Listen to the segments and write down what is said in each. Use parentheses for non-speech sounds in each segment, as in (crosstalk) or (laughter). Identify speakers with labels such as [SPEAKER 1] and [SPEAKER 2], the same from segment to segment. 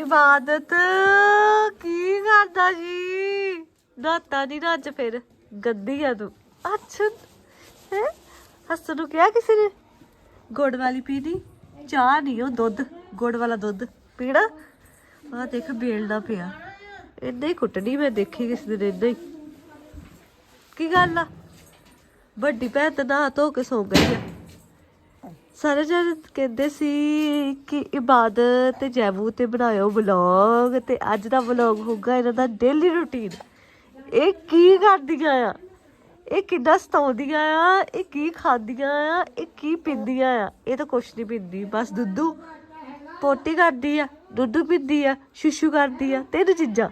[SPEAKER 1] ਇਬਾਦਤ ਕੀ ਕਰਦਾ ਜੀ? ਨਾਤਾ ਨਹੀਂ ਰੱਜ ਫਿਰ, ਗੰਦੀ ਆ ਤੂੰ। ਅੱਛਾ, ਹੈ? ਹੱਸਣ ਨੂੰ ਕਿਹਾ ਕਿਸੇ ਨੇ? ਗੁੜ ਵਾਲੀ ਪੀਣੀ ਚਾਹ ਨਹੀਂ, ਉਹ ਦੁੱਧ, ਗੁੜ ਵਾਲਾ ਦੁੱਧ ਪੀਣਾ। ਆ ਦੇਖ ਬੇਲਣਾ ਪਿਆ। ਏਦਾਂ ਹੀ ਕੁੱਟਣੀ ਮੈਂ ਦੇਖੀ ਕਿਸੇ ਦਿਨ ਏਦਾਂ ਹੀ। ਕੀ ਗੱਲ ਆ? ਵੱਡੀ ਭੈਣ ਤਾਂ ਨਹਾ ਧੋ ਕੇ ਸੌ ਗਈ ਆ। ਸਾਰੇ ਜਣੇ ਕਹਿੰਦੇ ਸੀ ਕਿ ਇਬਾਦਤ ਤੇ ਜੈਬੂ ਤੇ ਬਣਾਇਓ ਵਲੌਗ ਤੇ ਅੱਜ ਦਾ ਵਲੌਗ ਹੋਊਗਾ ਇਹਨਾਂ ਦਾ ਡੇਲੀ ਰੁਟੀਨ ਇਹ ਕੀ ਕਰਦੀਆਂ ਆ? ਇਹ ਕਿੱਦਾਂ ਸਤਾਉਂਦੀਆਂ ਆ? ਇਹ ਕੀ ਖਾਂਦੀਆਂ ਆ? ਇਹ ਕੀ ਪੀਂਦੀਆਂ ਆ? ਇਹ ਤਾਂ ਕੁਛ ਨਹੀਂ ਪੀਂਦੀ, ਬਸ ਦੁੱਧੂ ਪੋਟੀ ਕਰਦੀ ਆ ਦੁੱਧੂ ਪੀਂਦੀ ਆ, ਸ਼ੁਸ਼ੂ ਕਰਦੀ ਆ, ਤਿੰਨ ਚੀਜ਼ਾਂ।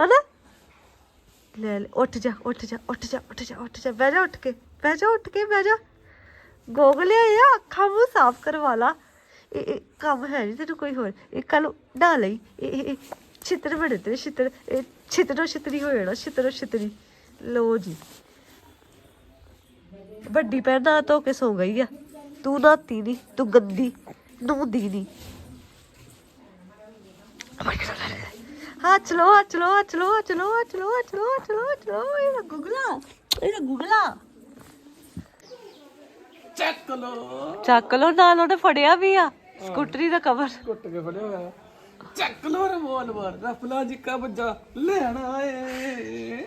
[SPEAKER 1] ਹਨਾ? ਲੈ ਲੈ, ਉੱਠ ਜਾ ਉੱਠ ਜਾ ਉੱਠ ਜਾ ਉੱਠ ਜਾ ਉੱਠ ਜਾ, ਬਹਿ ਜਾ ਉੱਠ ਕੇ, ਬਹਿ ਜਾ ਉੱਠ ਕੇ, ਬਹਿ ਜਾ। ਗੋਗਲੇ ਆ, ਅੱਖਾਂ ਮੂੰਹ ਸਾਫ਼ ਕਰਵਾ ਲਾ। ਇਹ ਇਹ ਕੰਮ ਹੈ ਨਹੀਂ ਤੈਨੂੰ ਕੋਈ ਹੋਰ। ਇਹ ਕੱਲ ਡਾ ਲਈ। ਇਹ ਛਿੱਤਰ ਬੜੇ ਤੇ ਛਿੱਤਰ, ਇਹ ਛਿੱਤਰੋ ਛਿੱਤਰੀ ਹੋ ਜਾਣਾ, ਛਿੱਤਰੋ ਛਿੱਤਰੀ। ਲੋ ਜੀ। ਵੱਡੀ ਭੈਣ ਨਹਾ ਧੋ ਕੇ ਸੋ ਗਈ ਆ। ਤੂੰ ਨਾਤੀ ਨਹੀਂ ਤੂੰ ਗੰਦੀ ਨੂੰ। ਦੀ ਨਹੀਂ ਹਾਂ ਚਲੋ ਹਾਂ ਚਲੋ ਚਲੋ ਚਲੋ ਚਲੋ ਚਲੋ ਚਲੋ ਚਲੋ ਇਹ ਗੁਗਲਾ ਇਹ ਗੁਗਲਾ
[SPEAKER 2] ਚੱਕ ਲੋ
[SPEAKER 1] ਚੱਕ ਲੋ ਨਾਲ ਉਹਨੇ ਫੜਿਆ ਵੀ ਆ। ਸਕੂਟਰੀ ਦਾ ਕਵਰ
[SPEAKER 2] ਕੁੱਟ ਕੇ ਫੜਿਆ ਹੋਇਆ। ਚੱਕ ਲੋ ਰਿਵੋਲਵਰ ਰਫਲਾ ਜੀ ਕਾ ਬੱਜਾ ਲੈਣਾ ਏ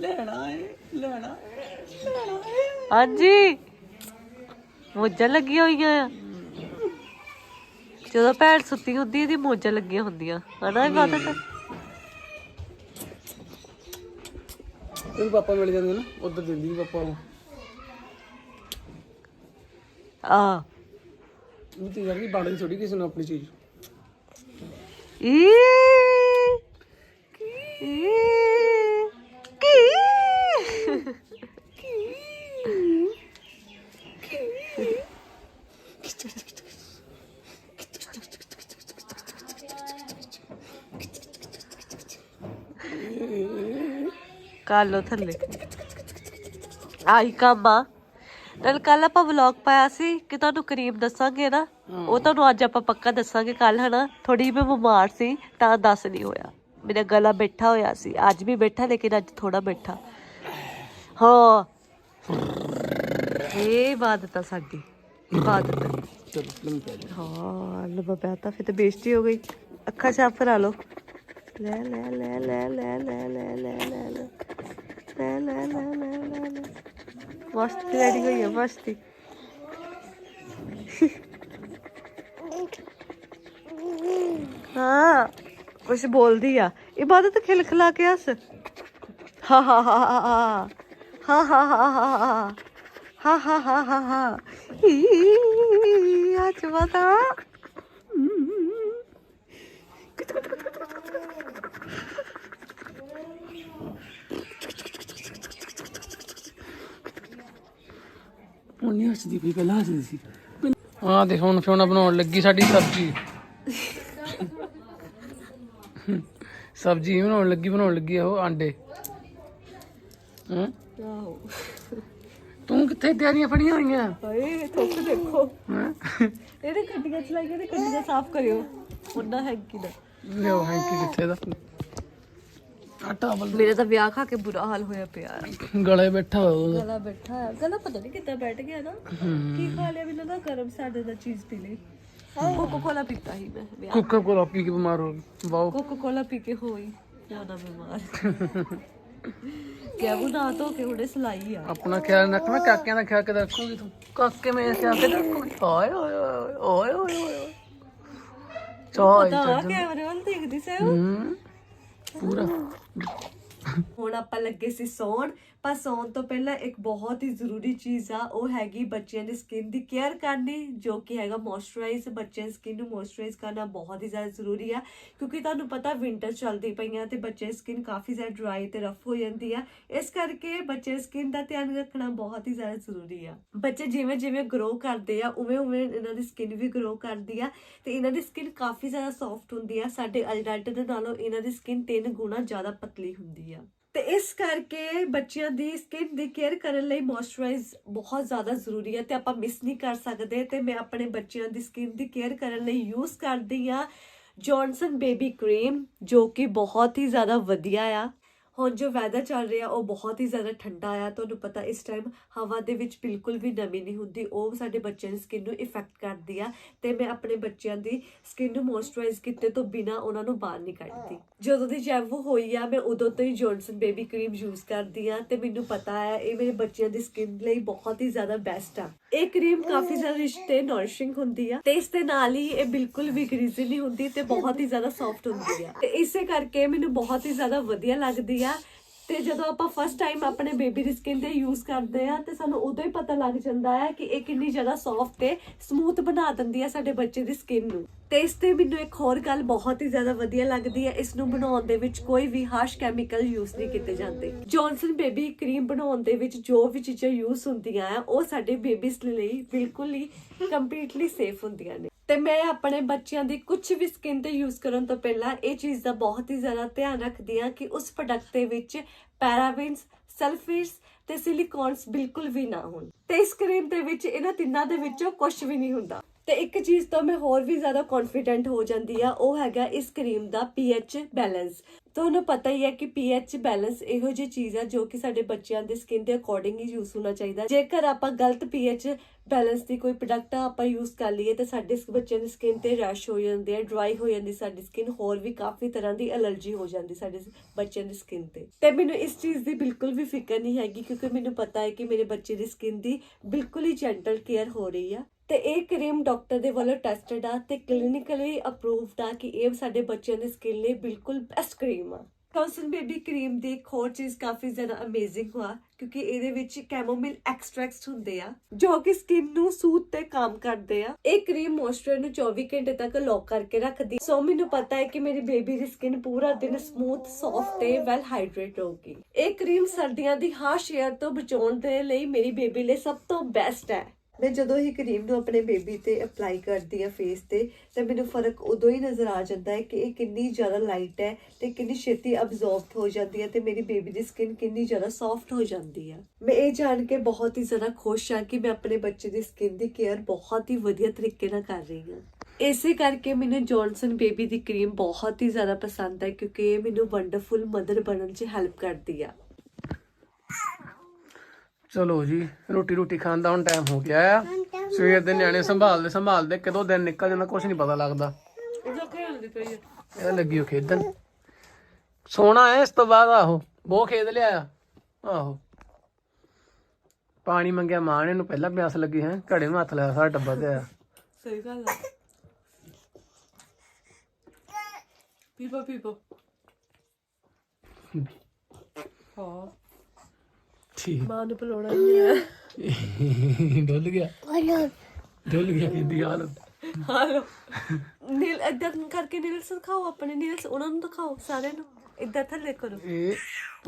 [SPEAKER 2] ਲੈਣਾ ਏ ਲੈਣਾ ਏ ਲੈਣਾ ਏ
[SPEAKER 1] ਹਾਂਜੀ। ਮੋਜਾਂ ਲੱਗੀਆਂ ਹੋਈਆਂ ਆ। ਜਦੋਂ ਭੈਣ ਸੁੱਤੀ ਹੁੰਦੀ ਇਹਦੀ ਮੋਜਾਂ ਲੱਗੀਆਂ ਹੁੰਦੀਆਂ। ਹਨਾ ਇਹ ਬਾਤ? ਤਾਂ
[SPEAKER 2] ਤੇਰੇ ਪਾਪਾ ਮਿਲ ਜਾਂਦੇ ਨਾ ਉਧਰ ਦਿੰਦੀ ਪਾਪਾ ਨੂੰ।
[SPEAKER 1] ਆ
[SPEAKER 2] ਇਹ ਤੇ ਯਾਰ ਕੀ ਬਾੜੀ ਥੋੜੀ ਕਿਸੇ ਨੂੰ ਆਪਣੀ ਚੀਜ਼
[SPEAKER 1] ਈ ਈ ਕੀ ਕਰ ਲੋ ਥੱਲੇ ਆਈ ਕੰਮ ਆ ਨਾਲ ਕੱਲ ਆਪਾਂ ਵਲੌਗ ਪਾਇਆ ਸੀ ਕਿ ਤੁਹਾਨੂੰ ਕਰੀਮ ਦੱਸਾਂਗੇ ਨਾ ਉਹ ਤੁਹਾਨੂੰ ਅੱਜ ਆਪਾਂ ਪੱਕਾ ਦੱਸਾਂਗੇ ਕੱਲ ਹਨਾ ਥੋੜੀ ਮੈਂ ਬਿਮਾਰ ਸੀ ਤਾਂ ਦੱਸ ਨਹੀਂ ਹੋਇਆ ਮੇਰਾ ਗਲਾ ਬੈਠਾ ਹੋਇਆ ਸੀ ਅੱਜ ਵੀ ਬੈਠਾ ਲੇਕਿਨ ਅੱਜ ਥੋੜਾ ਬੈਠਾ ਹਾਂ ਇਹ ਇਬਾਦਤ ਆ ਸਾਡੀ ਇਬਾਦਤ
[SPEAKER 2] ਚਲੋ ਲੰਮੀ ਪੈ ਜਾ
[SPEAKER 1] ਹਾਂ ਫਿਰ ਤਾਂ ਬੇਇੱਜ਼ਤੀ ਹੋ ਗਈ ਅੱਖਾਂ ਸਾਫ਼ ਕਰਾ ਲਓ ਲੈ ਲੈ ਲੈ ਲੈ ਲੈ ਲੈ ਲੈ ਲੈ ਲੈ ਲੈ ਲੈ ਲੈ ਲੈ ਲੈ ਲੈ ਲੈ ਹੋਈ ਹੈ ਮਸਤੀ ਹਾਂ ਕੁਛ ਬੋਲਦੀ ਆ ਇਬਾਦਤ ਖਿਲਖਲਾ ਕੇ ਹੱਸ ਹਾ ਹਾ ਹਾ ਹਾ ਹਾ ਹਾ ਹਾ ਹਾ ਹਾ ਹਾ ਹਾ ਹਾ ਹਾ ਹਾ ਈ
[SPEAKER 2] ਹੁਣ ਨਹੀਂ ਹੱਸਦੀ ਪਈ ਪਹਿਲਾਂ ਹੱਸਦੀ ਸੀ ਹਾਂ ਦੇਖ ਹੁਣ ਫਿਉਣਾ ਬਣਾਉਣ ਲੱਗੀ ਸਾਡੀ ਸਬਜ਼ੀ। ਸਬਜ਼ੀ ਬਣਾਉਣ ਲੱਗੀ ਬਣਾਉਣ ਲੱਗੀ ਆ ਉਹ ਆਂਡੇ। ਹਾਂ? ਤੂੰ ਕਿੱਥੇ ਤਿਆਰੀਆਂ ਫੜੀਆਂ ਹੋਈਆਂ?
[SPEAKER 1] ਹਾਏ ਥੋਕ ਦੇਖੋ।
[SPEAKER 2] ਹੈਂ?
[SPEAKER 1] ਇਹਦੇ ਗੱਡੀਆਂ ਚਲਾਈਆਂ ਤੇ ਗੱਡੀਆਂ ਸਾਫ਼ ਕਰਿਓ। ਉਹਨਾਂ ਹੈਂਕੀ ਦਾ।
[SPEAKER 2] ਲਿਓ ਹੈਂਕੀ ਕਿੱਥੇ ਦਾ? ਆਟਾ ਬਲ
[SPEAKER 1] ਮੇਰੇ ਤਾਂ ਵਿਆਹ ਖਾ ਕੇ ਬੁਰਾ ਹਾਲ ਹੋਇਆ ਪਿਆ।
[SPEAKER 2] ਗਲੇ ਬੈਠਾ ਹੋਇਆ
[SPEAKER 1] ਗਲਾ ਬੈਠਾ ਹੈ ਗਲਾ ਪਤਾ ਨਹੀਂ ਕਿੱਦਾਂ ਬੈਠ ਗਿਆ ਨਾ। ਕੀ ਖਾ ਲਿਆ ਮੈਨੂੰ ਨਾ ਗਰਮ ਸਾਡੇ ਦਾ ਚੀਜ਼ ਪੀ ਲਈ। ਕੋਕੋ ਕੋਲਾ ਪੀਤਾ ਹੀ ਮੈਂ ਵਿਆਹ
[SPEAKER 2] ਕੁੱਕਰ ਕੋਲ ਪੀ ਕੇ ਬਿਮਾਰ ਹੋ ਗਈ। ਵਾਓ।
[SPEAKER 1] ਕੋਕੋ ਕੋਲਾ ਪੀ ਕੇ ਹੋਈ। ਜ਼ਿਆਦਾ ਬਿਮਾਰ। ਕਿਆ ਉਹ ਨਾ ਧੋ ਕੇ ਉਹਦੇ ਸਲਾਈ ਆ।
[SPEAKER 2] ਆਪਣਾ ਖਿਆਲ ਰੱਖਣਾ ਕਾਕਿਆਂ ਦਾ ਖਿਆਲ ਕਿਦਾਂ ਰੱਖੋਗੀ ਤੂੰ? ਕਾਕੇ ਮੇਰੇ ਖਿਆਲ ਕਿਦਾਂ ਰੱਖੋਗੀ? ਓਏ ਓਏ ਓਏ ਓਏ ਓਏ ਓਏ ਚਾਹ
[SPEAKER 1] ਤਾਂ ਕੈਮਰੇ ਵੱਲ ਦੇਖਦੀ ਸੀ।
[SPEAKER 2] ਹੂੰ। ਪੂਰਾ। Thank you.
[SPEAKER 1] ਹੁਣ ਆਪਾਂ ਲੱਗੇ ਸੀ ਸੌਣ, ਪਰ ਸੌਣ ਤੋਂ ਪਹਿਲਾਂ ਇੱਕ ਬਹੁਤ ਹੀ ਜ਼ਰੂਰੀ ਚੀਜ਼ ਆ, ਉਹ ਹੈਗੀ ਬੱਚਿਆਂ ਦੀ ਸਕਿਨ ਦੀ ਕੇਅਰ ਕਰਨੀ, ਜੋ ਕਿ ਹੈਗਾ ਮੋਇਸਚਰਾਈਜ਼ ਬੱਚਿਆਂ ਦੀ ਸਕਿਨ ਨੂੰ ਮੋਇਸਚਰਾਈਜ਼ ਕਰਨਾ ਬਹੁਤ ਹੀ ਜ਼ਿਆਦਾ ਜ਼ਰੂਰੀ ਆ, ਕਿਉਂਕਿ ਤੁਹਾਨੂੰ ਪਤਾ ਵਿੰਟਰ ਚੱਲਦੀ ਪਈਆਂ ਤੇ ਬੱਚਿਆਂ ਦੀ ਸਕਿਨ ਕਾਫੀ ਜ਼ਿਆਦਾ ਡਰਾਈ ਤੇ ਰਫ ਹੋ ਜਾਂਦੀ ਆ, ਇਸ ਕਰਕੇ ਬੱਚੇ ਦੀ ਸਕਿਨ ਦਾ ਧਿਆਨ ਰੱਖਣਾ ਬਹੁਤ ਹੀ ਜ਼ਿਆਦਾ ਜ਼ਰੂਰੀ ਆ। ਬੱਚੇ ਜਿਵੇਂ ਜਿਵੇਂ ਗਰੋ ਕਰਦੇ ਆ ਉਵੇਂ ਉਵੇਂ ਇਹਨਾਂ ਦੀ ਸਕਿਨ ਵੀ ਗਰੋ ਕਰਦੀ ਆ, ਤੇ ਇਹਨਾਂ ਦੀ ਸਕਿਨ ਕਾਫੀ ਜ਼ਿਆਦਾ ਸੌਫਟ ਹੁੰਦੀ ਆ, ਸਾਡੇ ਅਡਲਟ ਦੇ ਨਾਲੋਂ ਇਹਨਾਂ ਦੀ ਸਕਿਨ ਤਿੰਨ ਗੁਣਾ ਜ਼ਿਆਦਾ ਪਤਲੀ ਹੁੰਦੀ ਆ। ਤੇ ਇਸ ਕਰਕੇ ਬੱਚਿਆਂ ਦੀ ਸਕਿਨ ਦੀ ਕੇਅਰ ਕਰਨ ਲਈ ਮੋਇਸਚਰਾਈਜ਼ ਬਹੁਤ ਜ਼ਿਆਦਾ ਜ਼ਰੂਰੀ ਹੈ ਤੇ ਆਪਾਂ ਮਿਸ ਨਹੀਂ ਕਰ ਸਕਦੇ ਤੇ ਮੈਂ ਆਪਣੇ ਬੱਚਿਆਂ ਦੀ ਸਕਿਨ ਦੀ ਕੇਅਰ ਕਰਨ ਲਈ ਯੂਜ਼ ਕਰਦੀ ਆ ਜੌਨਸਨ ਬੇਬੀ ਕਰੀਮ ਜੋ ਕਿ ਬਹੁਤ ਹੀ ਜ਼ਿਆਦਾ ਵਧੀਆ ਆ। ਹੁਣ ਜੋ ਵੈਦਰ ਚੱਲ ਰਿਹਾ, ਉਹ ਬਹੁਤ ਹੀ ਜ਼ਿਆਦਾ ਠੰਡਾ ਆ। ਤੁਹਾਨੂੰ ਪਤਾ ਇਸ ਟਾਈਮ ਹਵਾ ਦੇ ਵਿੱਚ ਬਿਲਕੁਲ ਵੀ ਨਮੀ ਨਹੀਂ ਹੁੰਦੀ। ਉਹ ਸਾਡੇ ਬੱਚਿਆਂ ਦੀ ਸਕਿਨ ਨੂੰ ਇਫੈਕਟ ਕਰਦੀ ਆ ਤੇ ਮੈਂ ਆਪਣੇ ਬੱਚਿਆਂ ਦੀ ਸਕਿਨ ਨੂੰ ਮੋਇਸਚਰਾਈਜ਼ ਕੀਤੇ ਤੋਂ ਬਿਨਾ ਉਹਨਾਂ ਨੂੰ ਬਾਹਰ ਨਹੀਂ ਕੱਢਦੀ। ਜਦੋਂ ਦੀ ਜੈਵੋ ਹੋਈ ਆ, ਮੈਂ ਉਦੋਂ ਤੋਂ ਹੀ ਜੌਨਸਨ ਬੇਬੀ ਕਰੀਮ ਯੂਜ਼ ਕਰਦੀ ਆ ਤੇ ਮੈਨੂੰ ਪਤਾ ਹੈ ਇਹ ਮੇਰੇ ਬੱਚਿਆਂ ਦੀ ਸਕਿਨ ਲਈ ਬਹੁਤ ਹੀ ਜ਼ਿਆਦਾ ਬੈਸਟ ਆ। ਇਹ ਕਰੀਮ ਕਾਫੀ ਜ਼ਿਆਦਾ ਰਿਚ ਤੇ ਨਰਿਸ਼ਿੰਗ ਹੁੰਦੀ ਆ ਤੇ ਇਸ ਦੇ ਨਾਲ ਹੀ ਇਹ ਬਿਲਕੁਲ ਵੀ ਗ੍ਰੀਜ਼ੀ ਨਹੀਂ ਹੁੰਦੀ ਤੇ ਬਹੁਤ ਹੀ ਜ਼ਿਆਦਾ ਸੌਫਟ ਹੁੰਦੀ ਆ। ਤੇ ਇਸੇ ਕਰਕੇ ਮੈਨੂੰ ਬਹੁਤ ਹੀ ਜ਼ਿਆਦਾ ਵਧੀਆ ਲੱਗਦੀ ਆ ਤੇ ਜਦੋਂ ਆਪਾਂ ਫਸਟ ਟਾਈਮ ਆਪਣੇ ਬੇਬੀ ਦੀ ਸਕਿਨ ਤੇ ਯੂਜ਼ ਕਰਦੇ ਆ ਤੇ ਸਾਨੂੰ ਉਦੋਂ ਹੀ ਪਤਾ ਲੱਗ ਜਾਂਦਾ ਹੈ ਕਿ ਇਹ ਕਿੰਨੀ ਜ਼ਿਆਦਾ ਸੌਫਟ ਤੇ ਸਮੂਥ ਬਣਾ ਦਿੰਦੀ ਆ ਸਾਡੇ ਬੱਚੇ ਦੀ ਸਕਿਨ ਨੂੰ। ਤੇ ਇਸ ਤੇ ਮੈਨੂੰ ਇੱਕ ਹੋਰ ਗੱਲ ਬਹੁਤ ਹੀ ਜ਼ਿਆਦਾ ਵਧੀਆ ਲੱਗਦੀ ਹੈ, ਇਸ ਨੂੰ ਬਣਾਉਣ ਦੇ ਵਿੱਚ ਕੋਈ ਵੀ ਹਾਰਸ਼ ਕੈਮੀਕਲ ਯੂਜ਼ ਨਹੀਂ ਕੀਤੇ ਜਾਂਦੇ। ਜੌਨਸਨ ਬੇਬੀ ਕਰੀਮ ਬਣਾਉਣ ਦੇ ਵਿੱਚ ਜੋ ਵੀ ਚੀਜ਼ਾਂ ਯੂਜ਼ ਹੁੰਦੀਆਂ ਆ, ਉਹ ਸਾਡੇ ਬੇਬੀਜ਼ ਲਈ ਬਿਲਕੁਲ ਹੀ ਕੰਪਲੀਟਲੀ ਸੇਫ ਹੁੰਦੀਆਂ ਨੇ। ਤੇ ਮੈਂ ਆਪਣੇ ਬੱਚਿਆਂ ਦੀ ਕੁਝ ਵੀ ਸਕਿਨ ਤੇ ਯੂਜ਼ ਕਰਨ ਤੋਂ ਪਹਿਲਾਂ ਇਹ ਚੀਜ਼ ਦਾ ਬਹੁਤ ਹੀ ਜ਼ਿਆਦਾ ਧਿਆਨ ਰੱਖਦੀ ਹਾਂ ਕਿ ਉਸ ਪ੍ਰੋਡਕਟ ਦੇ ਵਿੱਚ ਪੈਰਾਬੈਂਸ ਸਲਫੇਟਸ ਤੇ ਸਿਲੀਕੋਨਸ ਬਿਲਕੁਲ ਵੀ ਨਾ ਹੋਣ। ਤੇ ਇਸ ਕਰੀਮ ਦੇ ਵਿੱਚ ਇਹਨਾਂ ਤਿੰਨਾਂ ਦੇ ਵਿੱਚੋਂ ਕੁਝ ਵੀ ਨਹੀਂ ਹੁੰਦਾ। ਤੇ ਇੱਕ ਚੀਜ਼ ਤੋਂ ਮੈਂ ਹੋਰ ਵੀ ਜ਼ਿਆਦਾ ਕੌਨਫੀਡੈਂਟ ਹੋ ਜਾਂਦੀ ਆ ਉਹ ਹੈਗਾ ਇਸ ਕਰੀਮ ਦਾ pH ਬੈਲੈਂਸ ਤੁਹਾਨੂੰ ਪਤਾ ਹੀ ਹੈ ਕਿ pH ਬੈਲੈਂਸ ਇਹੋ ਜਿਹੀ ਚੀਜ਼ ਆ ਜੋ ਕਿ ਸਾਡੇ ਬੱਚਿਆਂ ਦੇ ਸਕਿਨ ਦੇ ਅਕੋਰਡਿੰਗ ਹੀ ਯੂਜ਼ ਹੋਣਾ ਚਾਹੀਦਾ। ਜੇਕਰ ਆਪਾਂ ਗਲਤ pH ਬੈਲੈਂਸ ਦੀ ਕੋਈ ਪ੍ਰੋਡਕਟ ਆਪਾਂ ਯੂਜ਼ ਕਰ ਲਈਏ ਤੇ ਸਾਡੇ ਬੱਚਿਆਂ ਦੀ ਸਕਿਨ ਤੇ ਰੈਸ਼ ਹੋ ਜਾਂਦੇ ਆ ਡਰਾਈ ਹੋ ਜਾਂਦੀ ਸਾਡੀ ਸਕਿਨ ਹੋਰ ਵੀ ਕਾਫੀ ਤਰ੍ਹਾਂ ਦੀ ਐਲਰਜੀ ਹੋ ਜਾਂਦੀ ਸਾਡੇ ਬੱਚਿਆਂ ਦੀ ਸਕਿਨ ਤੇ। ਤੇ ਮੈਨੂੰ ਇਸ ਚੀਜ਼ ਦੀ ਬਿਲਕੁਲ ਵੀ ਫਿਕਰ ਨਹੀਂ ਹੈਗੀ ਕਿਉਂਕਿ ਮੈਨੂੰ ਪਤਾ ਹੈ ਕਿ ਮੇਰੇ ਬੱਚੇ ਦੀ ਸਕਿਨ ਦੀ ਬਿਲਕੁਲ ਹੀ ਜੈਂਟਲ ਕੇਅਰ ਹੋ ਰਹੀ ਆ। ਤੇ ਇਹ ਕਰੀਮ ਡਾਕਟਰ ਦੇ ਵੱਲੋਂ ਟੈਸਟਡ ਆ ਤੇ ਕਲੀਨਿਕਲੀ ਅਪਰੂਵਡ ਆ ਕਿ ਇਹ ਸਾਡੇ ਬੱਚਿਆਂ ਦੀ ਸਕਿਨ ਲਈ ਬਿਲਕੁਲ ਬੈਸਟ ਕਰੀਮ ਆ। ਕੌਨਸਨ ਬੇਬੀ ਕਰੀਮ ਦੀ ਇੱਕ ਹੋਰ ਚੀਜ਼ ਕਾਫੀ ਜ਼ਿਆਦਾ ਅਮੇਜ਼ਿੰਗ ਹੋਆ, ਕਿਉਂਕਿ ਇਹਦੇ ਵਿੱਚ ਕੈਮੋਮਿਲ ਐਕਸਟ੍ਰੈਕਟਸ ਹੁੰਦੇ ਆ, ਜੋ ਕਿ ਸਕਿਨ ਨੂੰ ਸੂਥ ਤੇ ਕੰਮ ਕਰਦੇ ਆ। ਇਹ ਕਰੀਮ ਮੋਇਸਚਰ ਨੂੰ 24 ਘੰਟੇ ਤੱਕ ਲੌਕ ਕਰਕੇ ਰੱਖਦੀ। ਸੋ ਮੈਨੂੰ ਪਤਾ ਹੈ ਕਿ ਮੇਰੀ ਬੇਬੀ ਦੀ ਸਕਿਨ ਪੂਰਾ ਦਿਨ ਸਮੂਥ ਸੌਫਟ ਤੇ ਵੈਲ ਹਾਈਡਰੇਟ ਰਹੂਗੀ ਇਹ ਕਰੀਮ ਸਰਦੀਆਂ ਦੀ ਹਾਸ਼ ਏਅਰ ਤੋਂ ਬਚਾਉਣ ਦੇ ਲਈ ਮੇਰੀ ਬੇਬੀ ਲਈ ਸਭ ਤੋਂ ਬੈਸਟ ਹੈ। ਮੈਂ ਜਦੋਂ ਹੀ ਕਰੀਮ ਨੂੰ ਆਪਣੇ ਬੇਬੀ ਤੇ ਅਪਲਾਈ ਕਰਦੀ ਆ ਫੇਸ ਤੇ, ਤਾਂ ਮੈਨੂੰ ਫ਼ਰਕ ਉਦੋਂ ਹੀ ਨਜ਼ਰ ਆ ਜਾਂਦਾ ਹੈ ਕਿ ਇਹ ਕਿੰਨੀ ਜ਼ਿਆਦਾ ਲਾਈਟ ਹੈ ਤੇ ਕਿੰਨੀ ਛੇਤੀ ਅਬਜ਼ੌਰਬ ਹੋ ਜਾਂਦੀ ਹੈ ਤੇ ਮੇਰੀ ਬੇਬੀ ਦੀ ਸਕਿਨ ਕਿੰਨੀ ਜ਼ਿਆਦਾ ਸੌਫਟ ਹੋ ਜਾਂਦੀ ਹੈ। ਮੈਂ ਇਹ ਜਾਣ ਕੇ ਬਹੁਤ ਹੀ ਜ਼ਿਆਦਾ ਖੁਸ਼ ਹਾਂ ਕਿ ਮੈਂ ਆਪਣੇ ਬੱਚੇ ਦੀ ਸਕਿਨ ਦੀ ਕੇਅਰ ਬਹੁਤ ਹੀ ਵਧੀਆ ਤਰੀਕੇ ਨਾਲ ਕਰ ਰਹੀ ਹਾਂ। ਇਸੇ ਕਰਕੇ ਮੈਨੂੰ ਜੌਨਸਨ ਬੇਬੀ ਦੀ ਕਰੀਮ ਬਹੁਤ ਹੀ ਜ਼ਿਆਦਾ ਪਸੰਦ ਹੈ ਕਿਉਂਕਿ ਇਹ ਮੈਨੂੰ ਵੰਡਰਫੁਲ ਮਦਰ ਬਣਨ 'ਚ ਹੈਲਪ ਕਰਦੀ ਆ।
[SPEAKER 2] ਚਲੋ ਜੀ, ਰੋਟੀ ਰੋਟੀ ਖਾਣ ਦਾ ਹੁਣ ਟਾਈਮ ਹੋ ਗਿਆ ਆ। ਸਵੇਰ ਦੇ ਨਿਆਣੇ ਸੰਭਾਲਦੇ ਸੰਭਾਲਦੇ, ਕਦੋਂ ਦਿਨ ਨਿਕਲ ਜਾਂਦਾ ਕੁਝ ਨਹੀਂ ਪਤਾ ਲੱਗਦਾ।
[SPEAKER 1] ਜੋ ਖੇਲਦੀ ਪਈ ਹੈ
[SPEAKER 2] ਇਹ ਲੱਗੀ ਹੋ ਖੇਡਣ। ਸੋਣਾ ਹੈ ਇਸ ਤੋਂ ਬਾਅਦ ਆਹੋ, ਬਹੁਤ ਖੇਡ ਲਿਆ ਆਹੋ। ਪਾਣੀ ਮੰਗਿਆ ਮਾਂ ਨੇ, ਇਹਨੂੰ ਪਹਿਲਾਂ ਪਿਆਸ ਲੱਗੀ ਹੈ, ਘੜੇ ਨੂੰ ਹੱਥ ਲਾਇਆ, ਸਾਰਾ ਡੱਬਾ ਤੇ ਆਇਆ
[SPEAKER 1] ਸਹੀ ਗੱਲ ਆ। ਪੀਪੋ ਪੀਪੋ। ਹਾਂ।
[SPEAKER 2] ਠੀਕ।
[SPEAKER 1] ਮਾਂ ਨੂੰ ਬੁਲਾਉਣਾ ਹੀ ਹੈ
[SPEAKER 2] ਡੁੱਲ ਗਿਆ। ਡੁੱਲ ਗਿਆ ਕਿੰਦੀ ਹਾਲਤ।
[SPEAKER 1] ਹਾਲੋ। ਨੀਲ ਏਦਾਂ ਕਰਕੇ ਨੀਲਸ ਦਿਖਾਓ ਆਪਣੇ ਨੀਲਸ ਉਹਨਾਂ ਨੂੰ ਦਿਖਾਓ ਸਾਰਿਆਂ ਨੂੰ। ਏਦਾਂ ਥੱਲੇ ਕਰੋ।
[SPEAKER 2] ਇਹ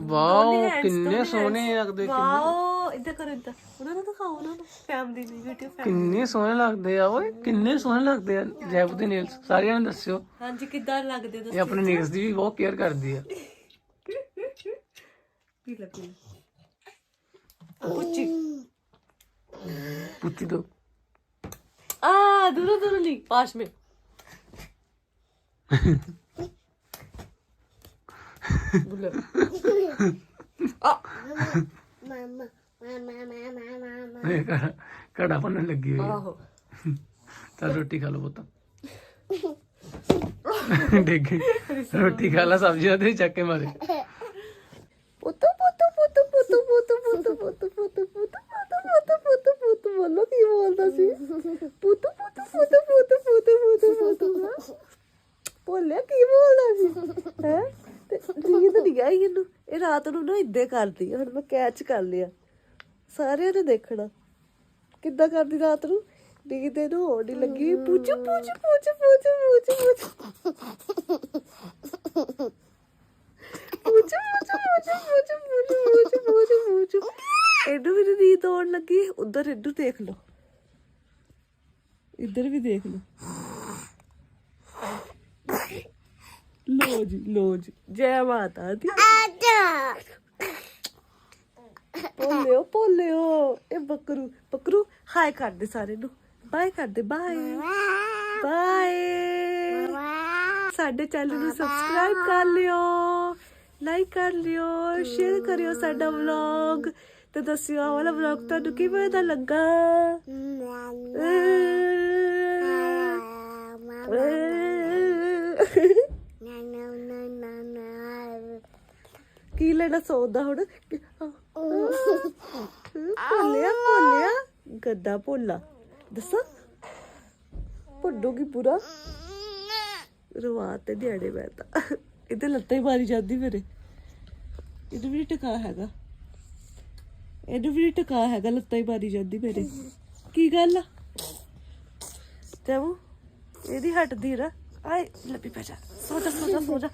[SPEAKER 2] ਵਾਓ
[SPEAKER 1] ਦੋਨੇ hands,
[SPEAKER 2] ਕਿੰਨੇ ਸੋਹਣੇ। ਲੱਗਦੇ
[SPEAKER 1] ਵਾਓ ਏਦਾਂ ਕਰੋ ਏਦਾਂ। ਉਹਨਾਂ ਨੂੰ ਦਿਖਾਓ ਉਹਨਾਂ ਨੂੰ। ਫੈਮਿਲੀ ਨੂੰ YouTube ਫੈਮਿਲੀ
[SPEAKER 2] ਕਿੰਨੇ ਸੋਹਣੇ ਲੱਗਦੇ ਆ ਓਏ। ਕਿੰਨੇ ਸੋਹਣੇ ਲੱਗਦੇ ਆ ਜੈਬ ਦੇ ਨੇਲਸ ਸਾਰਿਆਂ ਨੂੰ ਦੱਸਿਓ।
[SPEAKER 1] ਹਾਂਜੀ ਕਿੱਦਾਂ ਲੱਗਦੇ
[SPEAKER 2] ਇਹ
[SPEAKER 1] ਦੱਸੋ।
[SPEAKER 2] ਆਪਣੇ ਨੇਲਸ ਦੀ ਵੀ ਬਹੁਤ ਕੇਅਰ ਕਰਦੀ ਆ।
[SPEAKER 1] ਪੀ ਲੈ पुच्ची
[SPEAKER 2] पुच्ची दो।
[SPEAKER 1] आ दूर दूर नहीं पास में। बोलो। कड़ा
[SPEAKER 2] बनने लगी हुई तो रोटी खा लो बोता। (laughs) ठीक रोटी खा ला सब्ज़ी चक्के मारे।
[SPEAKER 1] ਪੁੱਤ ਪੁੱਤ ਪੁੱਤ ਪੁੱਤ ਪੁੱਤ ਪੁੱਤ ਪੁੱਤ ਬੋਲੋ ਕੀ ਬੋਲਦਾ ਸੀ ਪੁੱਤ ਪੁੱਤ ਪੁੱਤ ਪੁੱਤ ਪੁੱਤ ਪੁੱਤ ਪੁੱਤ ਬੋਲਿਆ ਕੀ ਬੋਲਦਾ ਸੀ ਹੈ ਤੇ ਨੀਂਦ ਨਹੀਂ ਆਈ ਇਹਨੂੰ ਇਹ ਰਾਤ ਨੂੰ ਨਾ ਇੱਦੇ ਕਰਦੀ ਹੁਣ ਮੈਂ ਕੈਚ ਕਰ ਲਿਆ ਸਾਰਿਆਂ ਨੇ ਦੇਖਣਾ ਕਿੱਦਾਂ ਕਰਦੀ ਰਾਤ ਨੂੰ ਦੇ ਨੂੰ ਹੋੜੀ ਲੱਗੀ ਪੁੱਛ ਪੁੱਛ ਪੁੱਛ ਪੁੱਛ ਪੁੱਛ ਪੁੱਛ ਇਹਨੂੰ ਵੀ ਨੀਂਦ ਆਉਣ ਲੱਗੀ ਉਧਰ ਇਹਨੂੰ ਦੇਖ ਲਓ। ਇੱਧਰ ਵੀ ਦੇਖ ਲਓ। ਲੋ ਜੀ ਲੋ ਜੀ ਜੈ ਮਾਤਾ ਦੀ। ਪੋਲਿਓ ਪੋਲਿਓ ਇਹ ਬੱਕਰੂ ਬੱਕਰੂ ਹਾਈ ਕਰ ਦੇ ਸਾਰੇ ਨੂੰ। ਬਾਏ ਕਰ ਦੇ ਬਾਏ। ਬਾਏ। ਸਾਡੇ ਚੈਨਲ ਨੂੰ ਸਬਸਕ੍ਰਾਈਬ ਕਰ ਲਿਓ ਲਾਈਕ ਕਰ ਲਿਓ ਸ਼ੇਅਰ ਕਰਿਓ ਸਾਡਾ ਵਲੌਗ ਤੇ ਦੱਸਿਓ, ਆਹ ਵਾਲਾ ਵਲੌਗ ਤੁਹਾਨੂੰ ਕਿਵੇਂ ਦਾ ਲੱਗਾ? ਕੀ ਲੈਣਾ ਸੌਦਾ ਹੁਣ? ਭੋਲਿਆ ਭੋਲਿਆ ਗੱਦਾ ਭੋਲਾ ਦੱਸਾਂ? ਭੁੱਡੂਗੀ ਪੂਰਾ? ਰਵਾ ਤੇ ਦਿਹਾੜੇ ਮੈਂ ਤਾਂ ਇਹਦੇ ਲੱਤਾਂ ਹੀ ਮਾਰੀ ਜਾਂਦੀ ਮੇਰੇ। ਇਹਨੂੰ ਵੀ ਨੀ ਟਿਕਾ ਹੈਗਾ। ਇਹਨੂੰ ਵੀ ਨੀ ਟਿਕਾ ਹੈਗਾ, ਲੱਤਾਂ ਹੀ ਮਾਰੀ ਜਾਂਦੀ ਮੇਰੇ। ਕੀ ਗੱਲ ਆ? ਤੇ ਇਹਦੀ ਹਟਦੀ ਰ ਆਏ, ਲੱਭੀ ਪੈ ਜਾ। ਸੋ ਜਾ ਸੋ ਜਾ ਸੋ ਜਾ।